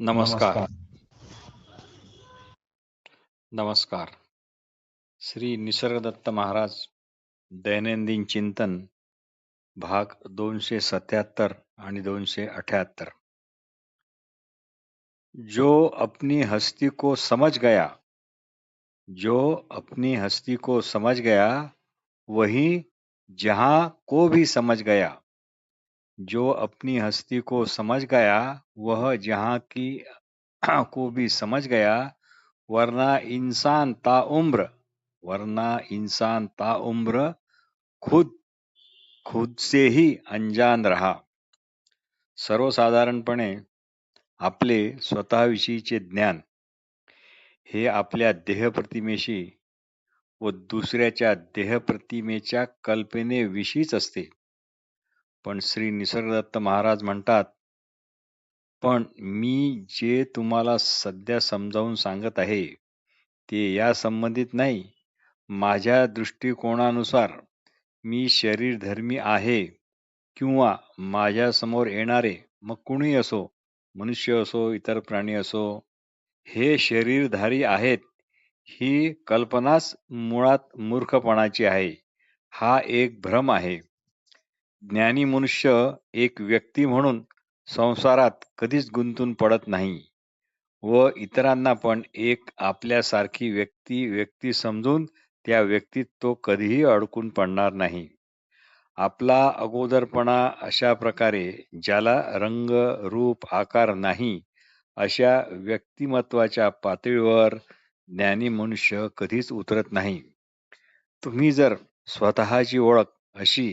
नमस्कार। नमस्कार। श्री निसर्गदत्त महाराज दैनंदिन चिंतन भाग दोनशे सत्याहत्तर आणि दोनशे अठ्याहत्तर. जो अपनी हस्ती को समझ गया जो अपनी हस्ती को समझ गया वही जहाँ को भी समझ गया जो अपनी हस्ती को समझ गया वह जहाँ की को भी समझ गया वरना इंसान ता उम्र वरना इंसान ता उम्र खुद खुद से ही अनजान रहा। सर्वसाधारणपणे आपले स्वतःविषयीचे ज्ञान हे आपल्या देहप्रतिमेशी व दुसऱ्याच्या देहप्रतिमेच्या कल्पनेविषयीच असते. पण श्री निसर्गदत्त महाराज म्हणतात पण मी जे तुम्हाला सध्या समजावून सांगत आहे ते या संबंधित नाही. माझ्या दृष्टिकोनानुसार मी शरीरधर्मी आहे किंवा माझ्यासमोर येणारे मग कुणी असो मनुष्य असो इतर प्राणी असो हे शरीरधारी आहेत ही कल्पनाच मुळात मूर्खपणाची आहे. हा एक भ्रम आहे. ज्ञानी मनुष्य एक व्यक्ती म्हणून संसारात कधीच गुंतून पडत नाही व इतरांना पण एक आपल्यासारखी व्यक्ती व्यक्ती समजून त्या व्यक्तीत तो कधीही अडकून पडणार नाही. आपला अगोदरपणा अशा प्रकारे ज्याला रंग रूप आकार नाही अशा व्यक्तिमत्वाच्या पातळीवर ज्ञानी मनुष्य कधीच उतरत नाही. तुम्ही जर स्वतःची ओळख अशी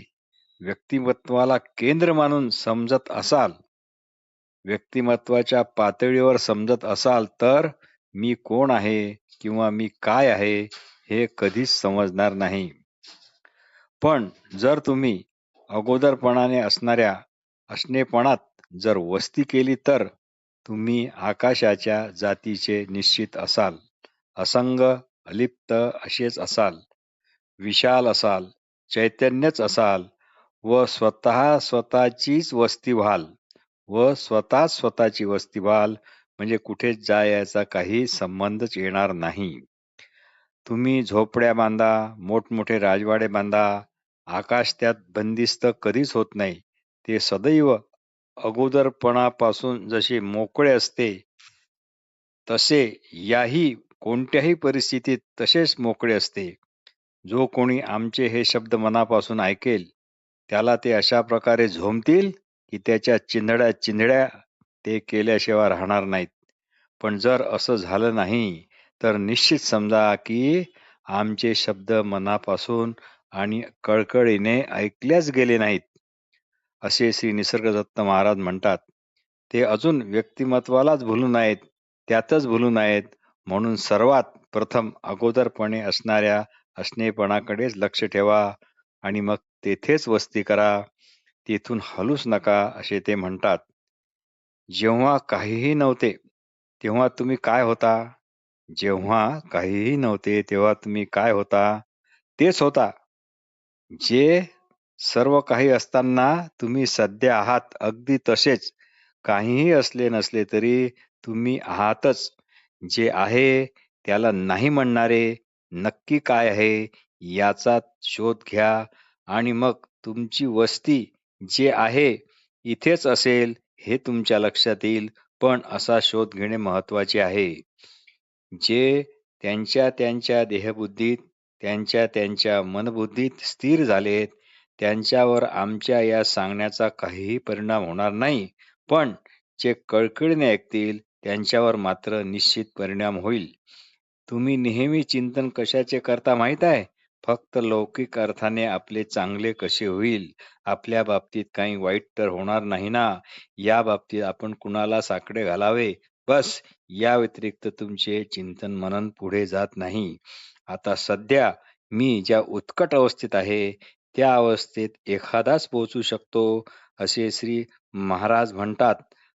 व्यक्तिमत्वाला केंद्र मानून समजत असाल व्यक्तिमत्वाच्या पातळीवर समजत असाल तर मी कोण आहे किंवा मी काय आहे हे कधीच समजणार नाही. पण जर तुम्ही अगोदरपणाने असणाऱ्या असणेपणात जर वस्ती केली तर तुम्ही आकाशाच्या जातीचे निश्चित असाल असंग अलिप्त असेच असाल विशाल असाल चैतन्यच असाल व स्वतः स्वतःचीच वस्ती व्हाल. व स्वतः स्वतःची वस्ती व्हाल. म्हणजे कुठेच जायचा काही संबंधच येणार नाही. तुम्ही झोपड्या बांधा मोठमोठे राजवाडे बांधा आकाश त्यात बंदिस्त कधीच होत नाही. ते सदैव अगोदरपणापासून जसे मोकळे असते तसे याही कोणत्याही परिस्थितीत तसेच मोकळे असते. जो कोणी आमचे हे शब्द मनापासून ऐकेल त्याला ते अशा प्रकारे झोमतील की त्याच्या चिंधड्या चिंधड्या ते केल्याशिवाय राहणार नाहीत. पण जर असं झालं नाही तर निश्चित समजा की आमचे शब्द मनापासून आणि कळकळीने ऐकल्याच गेले नाहीत असे श्री निसर्गदत्त महाराज म्हणतात. ते अजून व्यक्तिमत्वालाच भुलून आहेत त्यातच भुलून आहेत म्हणून सर्वात प्रथम अगोदरपणे असणाऱ्या असणेपणाकडेच लक्ष ठेवा आणि मग तेथेच वस्ती करा तेथून हलूच नका असे ते म्हणतात. जेव्हा काहीही नव्हते तेव्हा तुम्ही काय होता? जेव्हा काहीही नव्हते तेव्हा तुम्ही काय होता? तेच होता. जे सर्व काही असताना तुम्ही सध्या आहात अगदी तसेच. काहीही असले नसले तरी तुम्ही आहातच. जे आहे त्याला नाही म्हणणारे नक्की काय आहे याचा शोध घ्या. आणि मग तुमची वस्ती जे आहे इथेच असेल हे तुमच्या लक्षात येईल. पण असा शोध घेणे महत्त्वाचे आहे. जे त्यांच्या त्यांच्या देहबुद्धीत त्यांच्या त्यांच्या मनबुद्धीत स्थिर झालेत त्यांच्यावर आमच्या या सांगण्याचा काहीही परिणाम होणार नाही. पण जे कळकळीने ऐकतील त्यांच्यावर मात्र निश्चित परिणाम होईल. तुम्ही नेहमी चिंतन कशाचे करता माहीत आहे? फक्त लौकिक अर्थाने आपले चांगले कसे होईल आपल्या बाबतीत काही वाईट तर होणार नाही ना? या बाबतीत आपण कुणाला साकडे घालावे? बस या व्यतिरिक्त तुमचे चिंतन मनन पुढे जात नाही. आता सध्या मी ज्या उत्कट अवस्थेत आहे त्या अवस्थेत एखादाच पोहोचू शकतो असे श्री महाराज म्हणतात.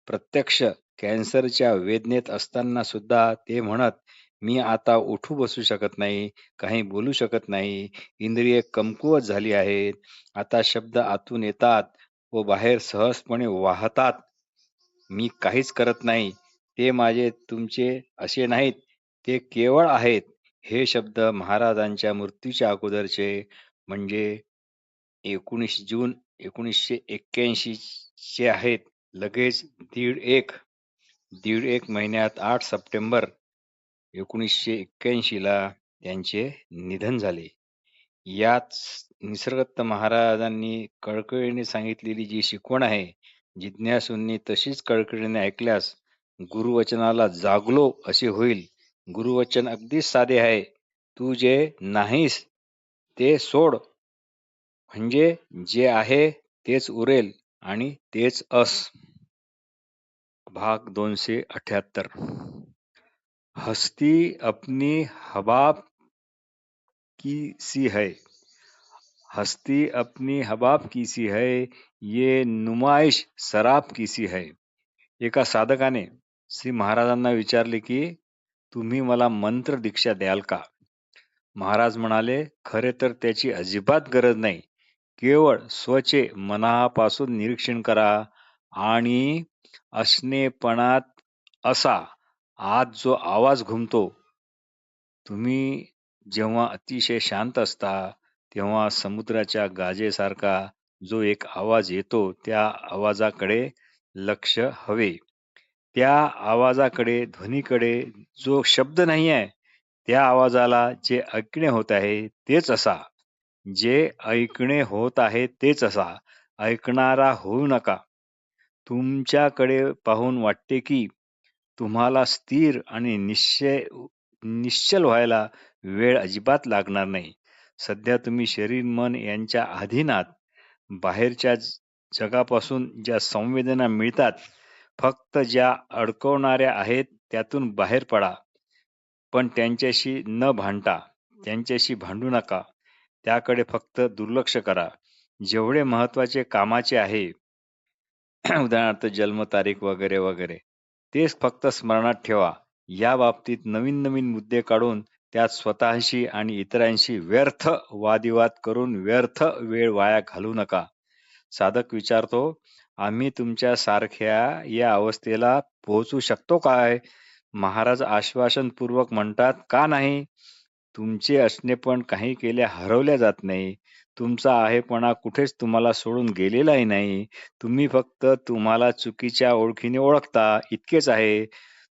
प्रत्यक्ष कॅन्सरच्या वेदनेत असताना सुद्धा ते म्हणत मी आता उठू बसू शकत नाही काही बोलू शकत नाही. इंद्रिय कमकुवत झाली आहेत. आता शब्द आतून येतात व बाहेर सहजपणे वाहतात. मी काहीच करत नाही. ते माझे तुमचे असे नाहीत. ते केवळ आहेत. हे शब्द महाराजांच्या मृत्यूच्या अगोदरचे म्हणजे एकोणीस जून एकोणीसशे एक्क्याऐंशी चे आहेत. लगेच दीड एक. दीड एक महिन्यात आठ सप्टेंबर एकोणीसशे एक्क्याऐंशी ला त्यांचे निधन झाले. यात निसर्गदत्त महाराजांनी कळकळीने सांगितलेली जी शिकवण आहे जिज्ञासूंनी तशीच कळकळीने ऐकल्यास गुरुवचनाला जागलो असे होईल. गुरुवचन अगदीच साधे आहे. तू जे नाहीस ते सोड. म्हणजे जे आहे तेच उरेल आणि तेच अस. भाग दोनशे अठ्याहत्तर. हस्ती अपनी हबाब की सी है। हस्ती अपनी हबाब की सी है ये नुमाइश सराब की सी है। एका साधकाने श्री महाराजांना विचारले की तुम्ही मला मंत्र दीक्षा द्याल का? महाराज म्हणाले खरे तर त्याची अजिबात गरज नाही. केवळ स्वचे मनापासून निरीक्षण करा आणि असणेपणात असा आत जो आवाज घुमतो तुम्ही जेव्हा अतिशय शांत असता तेव्हा समुद्राच्या गाजेसारखा जो एक आवाज येतो त्या आवाजाकडे लक्ष हवे. त्या आवाजाकडे ध्वनीकडे जो शब्द नाही आहे त्या आवाजाला जे ऐकणे होत आहे तेच असा. जे ऐकणे होत आहे तेच असा. ऐकणारा होऊ नका. तुमच्याकडे पाहून वाटते की तुम्हाला स्थिर आणि निश्चय निश्चल व्हायला वेळ अजिबात लागणार नाही. सध्या तुम्ही शरीर मन यांच्या अधीनात. बाहेरच्या जगापासून ज्या संवेदना मिळतात फक्त ज्या अडकवणाऱ्या आहेत त्यातून बाहेर पडा. पण त्यांच्याशी न भांडता त्यांच्याशी भांडू नका. त्याकडे फक्त दुर्लक्ष करा. जेवढे महत्त्वाचे कामाचे आहे उदाहरणार्थ जन्मतारीख वगैरे वगैरे. तेच फक्त स्मरणात ठेवा. या बाबतीत नवीन नवीन मुद्दे काढून त्यात स्वतःशी आणि इतरांशी व्यर्थ वादिवाद करून व्यर्थ वेळ वाया घालू नका. साधक विचारतो आम्ही तुमच्या सारख्या या अवस्थेला पोहोचू शकतो काय महाराज आश्वासनपूर्वक म्हणतात का नाही? तुमचे असणे पण काही केल्या हरवल्या जात नाही. तुमचा आहेपणा कुठेच तुम्हाला सोडून गेलेलाही नाही. तुम्ही फक्त तुम्हाला चुकीच्या ओळखीने ओळखता इतकेच आहे.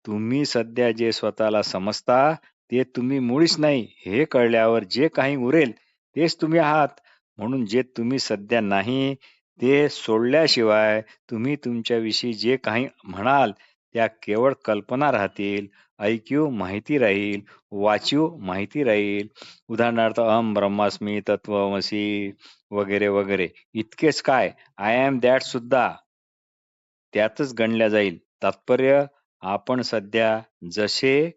तुम्ही सध्या जे स्वतःला समजता ते तुम्ही मुळीच नाही. हे कळल्यावर जे काही उरेल तेच तुम्ही आहात. म्हणून जे तुम्ही सध्या नाही ते सोडल्याशिवाय तुम्ही तुमच्याविषयी जे काही म्हणाल त्या केवळ कल्पना राहतील ऐक्यू माहिती राहील वाचीव माहिती राहील. उदाहरणार्थ अहम ब्रह्मास्मी तत्वमसी वगैरे वगैरे. इतकेच काय? आय एम दॅट सुद्धा. त्यातच गणल्या जाईल. तात्पर्य आपण सध्या जसे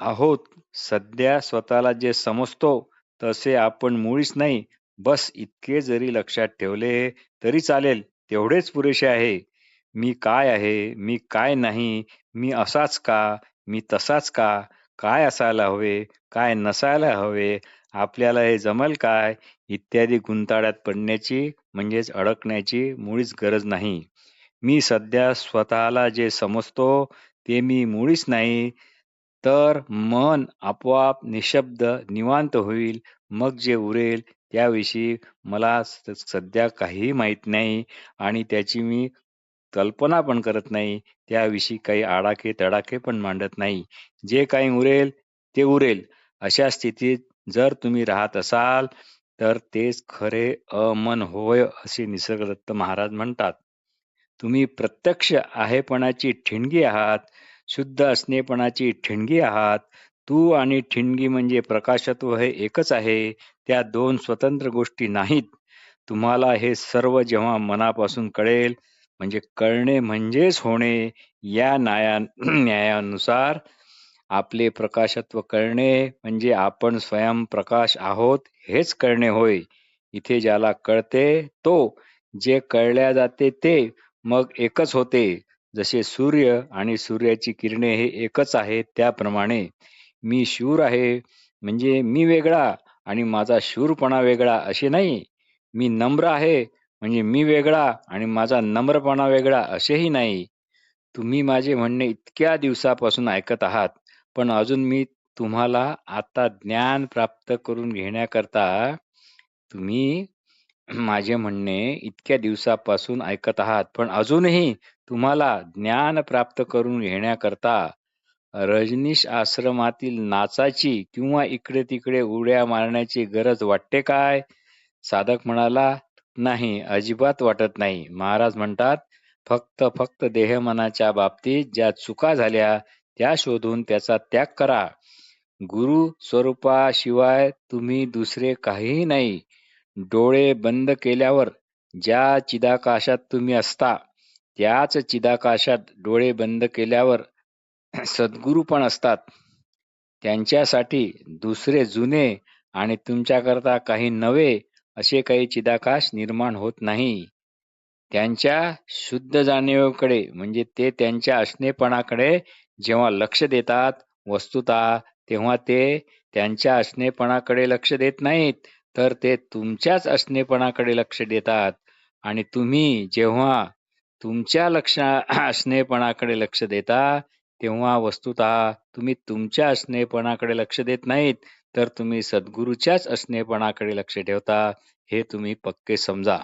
आहोत सध्या स्वतःला जे समजतो तसे आपण मुळीच नाही. बस इतके जरी लक्षात ठेवले तरी चालेल. तेवढेच पुरेसे आहे. मी काय आहे? मी काय नाही? मी असाच का? मी तसाच का? काय असायला हवे? काय नसायला हवे? आपल्याला हे जमल काय? इत्यादी गुंताळ्यात पडण्याची म्हणजेच अडकण्याची मुळीच गरज नाही. मी सध्या स्वतःला जे समजतो ते मी मुळीच नाही. तर मन आपोआप निशब्द निवांत होईल. मग जे उरेल त्याविषयी मला सध्या काहीही माहीत नाही. आणि त्याची मी कल्पना पण करत नाही. त्याविषयी काही आडाखे तडाखे पण मांडत नाही. जे काही उरेल ते उरेल. अशा स्थितीत जर तुम्ही राहत असाल तर तेच खरे अमन होय असे निसर्गदत्त महाराज म्हणतात. तुम्ही प्रत्यक्ष आहेपणाची ठिणगी आहात शुद्ध असणेपणाची ठिणगी आहात. तू आणि ठिणगी म्हणजे प्रकाशत्व हे एकच आहे. त्या दोन स्वतंत्र गोष्टी नाहीत. तुम्हाला हे सर्व जेव्हा मनापासून कळेल म्हणजे कळणे म्हणजेच होणे या न्याया न्यायानुसार आपले प्रकाशत्व कळणे म्हणजे आपण स्वयं प्रकाश आहोत हेच कळणे होय. इथे ज्याला कळते तो जे कळल्या जाते ते मग एकच होते. जसे सूर्य आणि सूर्याची किरणे हे एकच आहे त्याप्रमाणे. मी शूर आहे म्हणजे मी वेगळा आणि माझा शूरपणा वेगळा असे नाही. मी नम्र आहे म्हणजे मी वेगळा आणि माझा नम्रपणा वेगळा असेही नाही. तुम्ही माझे म्हणणे इतक्या दिवसापासून ऐकत आहात पण अजून मी तुम्हाला आता ज्ञान प्राप्त करून घेण्याकरता तुम्ही माझे म्हणणे इतक्या दिवसापासून ऐकत आहात पण अजूनही तुम्हाला ज्ञान प्राप्त करून घेण्याकरता रजनीश आश्रमातील नाचाची किंवा इकडे तिकडे उड्या मारण्याची गरज वाटते काय? साधक म्हणाला नाही अजिबात वाटत नाही. महाराज म्हणतात फक्त फक्त देहमनाच्या बाबतीत ज्या चुका झाल्या त्या शोधून त्याचा त्याग करा. गुरु स्वरूपाशिवाय तुम्ही दुसरे काहीही नाही. डोळे बंद केल्यावर ज्या चिदाकाशात तुम्ही असता त्याच चिदाकाशात डोळे बंद केल्यावर सद्गुरू पण असतात. त्यांच्यासाठी दुसरे जुने आणि तुमच्याकरता काही नवे असे काही चिदाकाश निर्माण होत नाही. त्यांच्या शुद्ध जाणीवेकडे म्हणजे ते त्यांच्या असणेपणाकडे जेव्हा लक्ष देतात वस्तुता तेव्हा ते त्यांच्या असणेपणाकडे लक्ष देत नाहीत तर ते तुमच्याच असणेपणाकडे लक्ष देतात. आणि तुम्ही जेव्हा तुमच्या लक्ष असणेपणाकडे लक्ष देता तेव्हा वस्तुतः तुम्ही तुमच्या असणेपणाकडे लक्ष देत नाहीत तर तुम्ही सद्गुरूच्याच असणेपणाकडे लक्ष ठेवता हे तुम्ही पक्के समजा.